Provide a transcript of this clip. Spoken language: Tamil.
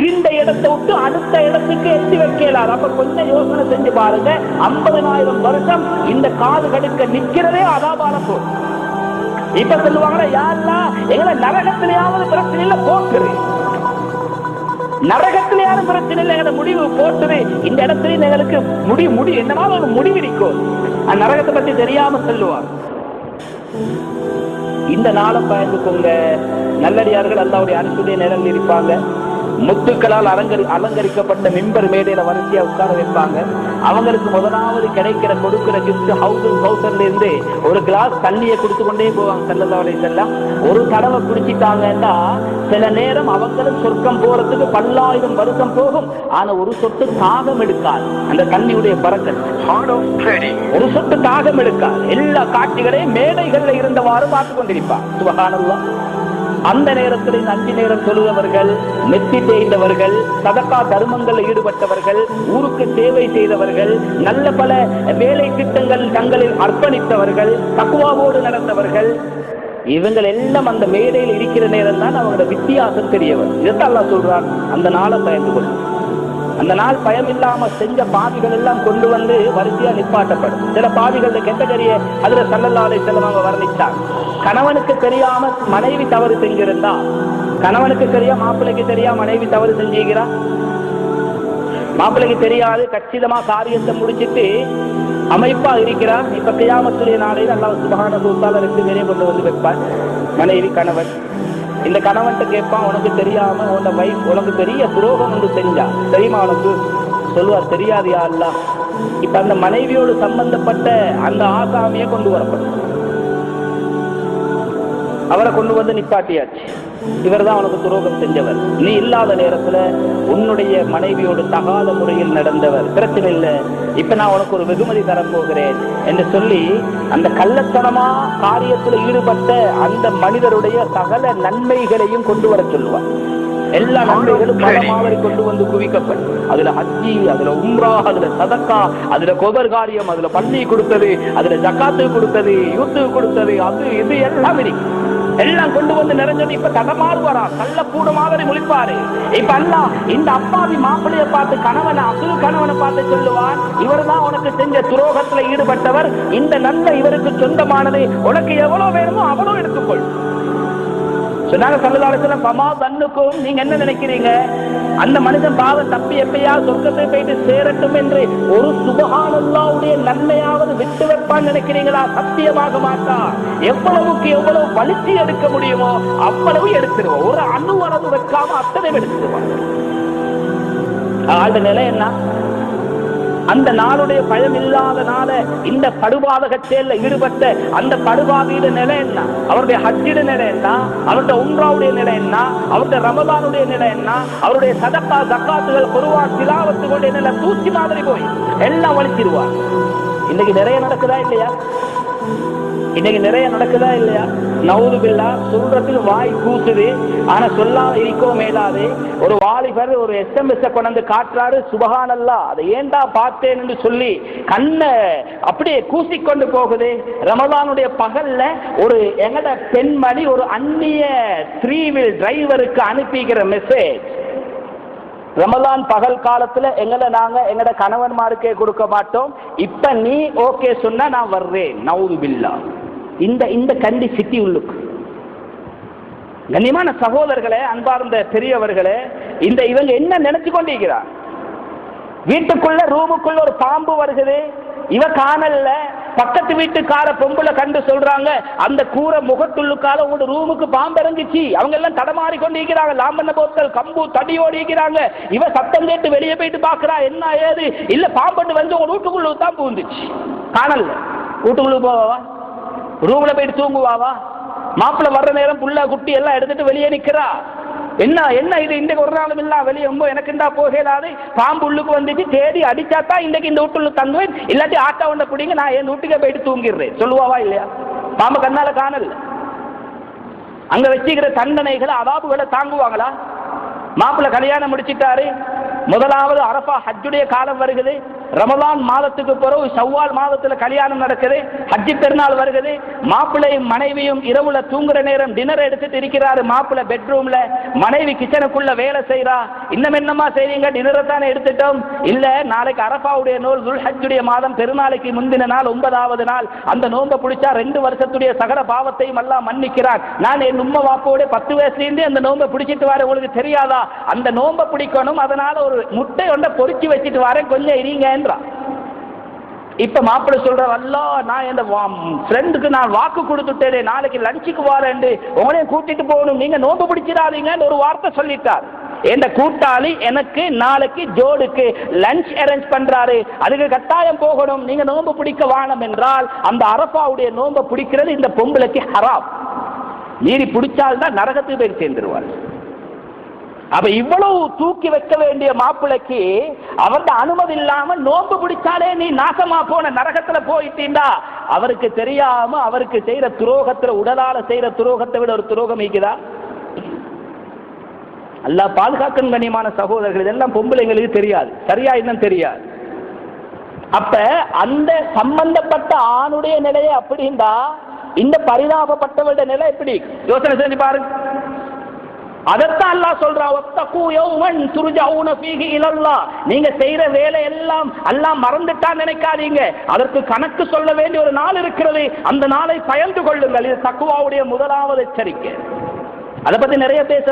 இருந்த இடத்தை விட்டு அடுத்த இடத்துக்கு எட்டி வைக்கலாது அப்ப கொஞ்சம் யோசனை செஞ்சு பாருங்க. ஐம்பதனாயிரம் வருஷம் இந்த காது கடுக்க நிக்கிறதே அதாபான போல் இப்ப சொல்லுவாங்க யாரெல்லாம் எங்களை நரகத்திலேயாவது பிரச்சனை இல்ல போக்குறேன் நரகத்தில் யாரும் பிரச்சனை இல்லை எங்களை முடிவு போட்டுது இந்த இடத்துல எங்களுக்கு முடி முடி என்னமா ஒரு முடிவு இருக்கும் அந்த நரகத்தை பத்தி தெரியாம சொல்லுவார். இந்த நாளை பயந்துக்கோங்க. நல்லடியார்கள் அல்லாவுடைய அரசுடைய நிழல் இருப்பாங்க. முத்துக்களால் அலங்கரி அலங்கரிக்கப்பட்ட மிம்பர் மேடையில வரிசையா உட்கார வைப்பாங்க. அவங்களுக்கு முதலாவது கிடைக்கிற கொடுக்கிற கிஃப்ட் ஹவுஸ் ஹவுசர்ல இருந்து ஒரு கிளாஸ் தண்ணியை குடிச்சு கொண்டே போவாங்க செல்லதாவலை செல்லம் ஒரு தடவை குடிச்சிட்டாங்கன்னா சில நேரம் அவங்களும் சொர்க்கம் போறதுக்கு பல்லாயிரம் வருஷம் போகும். ஆனா ஒரு சொட்டு தாகம் எடுக்காது. அந்த தண்ணியுடைய பறக்கல். ஒரு சொட்டு தாகம் எடுக்காது. எல்லா காட்சிகளையும் மேடைகள்ல இருந்தவாறு பார்த்து கொண்டிருப்பார். சுபகானல்லாம் அந்த நேரத்தில் அஞ்சு நேரம் தொழுதவர்கள் நெத்தி தேய்ந்தவர்கள் சதக்கா தருமங்களில் ஈடுபட்டவர்கள் ஊருக்கு சேவை செய்தவர்கள் நல்ல பல வேலை திட்டங்கள் தங்களில் அர்ப்பணித்தவர்கள் தக்குவாவோடு நடந்தவர்கள் இவங்கள் எல்லாம் அந்த மேடையில் இருக்கிற நேரம் தான் அவங்களோட வித்தியாசம் தெரியவர் இதைத்தான் சொல்றான். அந்த நாளை பயந்து கொள்ளும் அந்த நாள் பயம் இல்லாம செஞ்ச பாவிகள் எல்லாம் கொண்டு வந்து வரிசையா நிப்பாட்டப்படும். சில பாவிகள் கெட்டகரிய அதுல சல்லல்லாலை செல்லவங்க வர்ணித்தார் கணவனுக்கு தெரியாம மனைவி தவறு செஞ்சிருந்தா கணவனுக்கு தெரியா மாப்பிள்ளைக்கு தெரியா மனைவி தவறு செஞ்சுக்கிறா? மாப்பிள்ளைக்கு தெரியாது கச்சிதமா காரியத்தை முடிச்சிட்டு அமைப்பா இருக்கிறா. இப்ப கியாமத்துடைய நாளையில் அல்லாஹ் சுபகான சூத்தால ரெண்டு பேரையும் கொண்டு வந்து வைப்பார். மனைவி கணவன் இந்த கணவன்கிட்ட கேட்பான் உனக்கு தெரியாம உன்னோட வைஃப் உனக்கு பெரிய துரோகம் ஒன்று செஞ்சா. தெரியுமா உனக்கு? சொல்லுவார் தெரியாது யாருல இப்ப அந்த மனைவியோடு சம்பந்தப்பட்ட அந்த ஆசாமியை கொண்டு வரப்படும். அவரை கொண்டு வந்து நிப்பாட்டியாச்சு. இவர் தான் அவனுக்கு துரோகம் செஞ்சவர். நீ இல்லாத நேரத்துல உன்னுடைய மனைவியோடு தகாத முறையில் நடந்தவர். பிரச்சனை இல்லை. இப்ப நான் உனக்கு ஒரு வெகுமதி தரப்போகிறேன் என்று சொல்லி அந்த கள்ளத்தனமா காரியத்தில் ஈடுபட்ட அந்த மனிதருடைய சகல நன்மைகளையும் கொண்டு வர சொல்லுவார். எல்லா நன்மைகளும் பல மாதிரி கொண்டு வந்து குவிக்கப்படும். அதுல ஹஜ்ஜி அதுல உம்ரா அதுல சதக்கா அதுல கொபர் காரியம் அதுல பள்ளி கொடுத்தது அதுல ஜக்காத்து கொடுத்தது யூத்து கொடுத்தது அது இது எல்லாம் இருக்கு. எல்லாம் கொண்டு வந்து நிறைஞ்சது. இப்ப தடமாறுவாரா கள்ள கூட மாதிரி முழிப்பாரு. இப்ப அல்ல இந்த அப்பாவி மாப்பிள்ளைய பார்த்து கணவனை அசுறு கணவனை பார்த்து சொல்லுவார் இவர்தான் உனக்கு செஞ்ச துரோகத்துல ஈடுபட்டவர். இந்த நன்மை இவருக்கு சொந்தமானது. உனக்கு எவ்வளவு வேணுமோ அவ்வளவு எடுத்துக்கொள். சொன்னாங்க சல்லதாலத்துல பமா தன்னுக்கும் நீங்க என்ன நினைக்கிறீங்க? அந்த மனிதன் பாவ தப்பி எப்பயா சொர்க்கத்தை போயிட்டு சேரட்டும் என்று ஒரு சுபகானல்லாவுடைய நன்மையாவது விட்டு வைப்பான்னு நினைக்கிறீங்களா? சத்தியமாக மாட்டா. எவ்வளவுக்கு எவ்வளவு வலிச்சு எடுக்க முடியுமோ அவ்வளவு எடுத்துருவோம் ஒரு அணு அளவு வைக்காம அத்தனை எடுத்துருவோம் ஆளுடைய நிலை என்ன? அந்த நாளுடைய பயம் இல்லாதனால இந்த படுபாதக செயல்ல ஈடுபட்ட அந்த படுபாவியிட நிலை என்ன? அவருடைய ஹஜ்ஜிட நிலை என்ன? அவருடைய உம்ராவுடைய நிலை என்ன? அவருடைய ரமதானுடைய நிலை என்ன? அவருடைய சதக்கா தக்காத்துகள் குருவா சிலாவத்துகளுடைய நிலை தூசி மாதிரி போய் எல்லாம் வலிச்சிருவார் இன்னைக்கு நிறைய நடக்குதா இல்லையா? இன்னைக்கு நிறைய நடக்குதா இல்லையா? நவுது பில்லா சொல்றதுக்கு வாய் கூசுது. ஆனா சொல்லாம இருக்கோ மேலாது ஒரு வாலிபர் ஒரு எஸ்எம்எஸ் கொண்டாந்து காட்டுறாரு சுபகானல்லா அதை ஏண்டா பார்த்தேன்? என்று சொல்லி கண்ணை அப்படியே கூசிக்கொண்டு போகுது. ரமதானுடைய பகல்ல ஒரு எங்கட பெண்மணி ஒரு அந்நிய த்ரீ வீல் டிரைவருக்கு அனுப்பிக்கிற மெசேஜ் ரமலான் பகல் காலத்துல எங்களை நாங்க எங்கட கணவன்மாருக்கே கொடுக்க மாட்டோம். இப்ப நீ ஓகே சொன்னா நான் வர்றேன். நவுது பில்லா. இந்த இந்த கண்டி சிட்டி உள்ளுக்கு. கண்ணியமான சகோதரர்களே அன்பார்ந்த பெரியவர்களே இந்த இவங்க என்ன நினைச்சு கொண்டிருக்கிறார்? வீட்டுக்குள்ள ரூமுக்குள்ள ஒரு பாம்பு வருகுது. இவ காணல்ல. பக்கத்து வீட்டுக்கார பொம்பளை கண்டு சொல்றாங்க அந்த கூரை முகத்துள்ளுக்கால உங்களோட ரூமுக்கு பாம்பு இறங்கிச்சு அவங்க எல்லாம் தடமாறி கொண்டிருக்கிறாங்க. லாம்பண்ண போத்தல் கம்பு தடி ஓடிக்கிறாங்க இவ சத்தம் கேட்டு வெளியே போயிட்டு பாக்குறா என்ன ஏது? இல்ல பாம்பு வந்து உங்க வீட்டுக்குள்ள தான் பூந்துச்சு. காணல்ல. வீட்டுக்குள்ள போவா ரூம்ல போயிட்டு தூங்குவாவா மாப்பிள்ள வர்ற நேரம் புள்ள குட்டி எல்லாம் எடுத்துட்டு வெளியே நிக்கிறா. என்ன என்ன இது? இன்றைக்கு ஒரு நாளும் இல்ல வெளியே ரொம்ப எனக்குண்டா போகலாது. பாம்பு உள்ளுக்கு வந்துட்டு தேடி அடிச்சாத்தா இன்றைக்கு இந்த வீட்டுள்ள தந்துவேன் இல்லாட்டி ஆட்டா ஒண்ண பிடிங்க நான் என் வீட்டுக்கே போயிட்டு தூங்கிடுறேன். சொல்லுவாவா இல்லையா? பாம்பு கண்ணால காணல. அங்க வச்சுக்கிற தண்டனைகளை அவாபுகளை தாங்குவாங்களா? மாப்பிள்ள கல்யாணம் முடிச்சிட்டாரு. முதலாவது அரபா ஹஜ்ஜுடைய காலம் வருகிறது. ரமலான் மாதத்துக்கு பிறகு ஷவ்வால் மாதத்தில் கல்யாணம் நடக்குது. ஹஜ்ஜி பெருநாள் வருகிறது. மாப்பிள்ளையும் மனைவியும் இரவுல தூங்குற நேரம் டின்னர் எடுத்துட்டு இருக்கிறாரு மாப்பிள்ளை பெட்ரூம்ல மனைவி கிச்சனுக்குள்ள வேலை செய்யறா இன்னும் என்னமா செய்றீங்க? டின்னரை தானே எடுத்துட்டோம். இல்ல நாளைக்கு அரபாவுடைய நூல் துல் ஹஜ்ஜுடைய மாதம் பெருநாளைக்கு முந்தின நாள் ஒன்பதாவது நாள். அந்த நோன்பை பிடிச்சா ரெண்டு வருஷத்துடைய சகல பாவத்தையும் எல்லாம் மன்னிக்கிறான் நான் என் உம்ம வாப்போட பத்து வயசுலேருந்து அந்த நோன்பை பிடிச்சிட்டு வரேன். உங்களுக்கு தெரியாதா? அந்த நோன்பை பிடிக்கணும். அதனால ஒரு முட்டை ஒன்றை பொறிச்சு வச்சுட்டு வரேன் கொஞ்சம் இருங்கன்றா. இப்ப மாப்பிள்ள சொல்ற அல்ல நான் என் ஃப்ரெண்டுக்கு நான் வாக்கு கொடுத்துட்டேனே நாளைக்கு லஞ்சுக்கு வரேன் உங்களையும் கூட்டிட்டு போகணும் நீங்க நோன்பு பிடிச்சிடாதீங்கன்னு ஒரு வார்த்தை சொல்லிட்டார். என் கூட்டாளி எனக்கு நாளைக்கு ஜோடுக்கு லஞ்ச் அரேஞ்ச் பண்றாரு. அதுக்கு கட்டாயம் போகணும் நீங்க நோன்பு பிடிக்க வானம் என்றால் அந்த அரபாவுடைய நோன்பை பிடிக்கிறது இந்த பொம்பளைக்கு ஹராப் மீறி பிடிச்சால்தான் நரகத்துக்கு போய் சேர்ந்துருவார். அப்ப இவ்வளவு தூக்கி வைக்க வேண்டிய மாப்பிளைக்கு அவருடைய அனுமதி இல்லாம நோன்பு பிடிச்சாலே நீ நாசமா போன நரகத்துல போயிட்டீண்டா? அவருக்கு தெரியாம அவருக்கு செய்யற துரோகத்துல உடலால செய்யற துரோகத்தை விட ஒரு துரோகம் இருக்குதா அல்ல பாதுகாக்கும் கண்ணியமான சகோதரர்கள் இதெல்லாம் பொம்பளைங்களுக்கு தெரியாது. சரியா இன்னும் தெரியாது. அப்ப அந்த சம்பந்தப்பட்ட ஆணுடைய நிலையை அப்படின்னா இந்த பரிதாபப்பட்டவருடைய நிலை எப்படி? யோசனை செஞ்சு பாருங்க. அதத்தான் அல்லாஹ் சொல்றா வத்தகு யௌமன் துர்ஜவுன ஃபீஹி இலல்லாஹ் நீங்க செய்யற வேலை எல்லாம் அல்லாஹ் மறந்துட்டா நினைக்காதீங்க. அதற்கு கணக்கு சொல்ல வேண்டிய ஒரு நாள் இருக்கிறது. அந்த நாளை பயந்து கொள்ளுங்கள். இது தக்குவாவுடைய முதலாவது எச்சரிக்கை. அதை பத்தி நிறைய பேச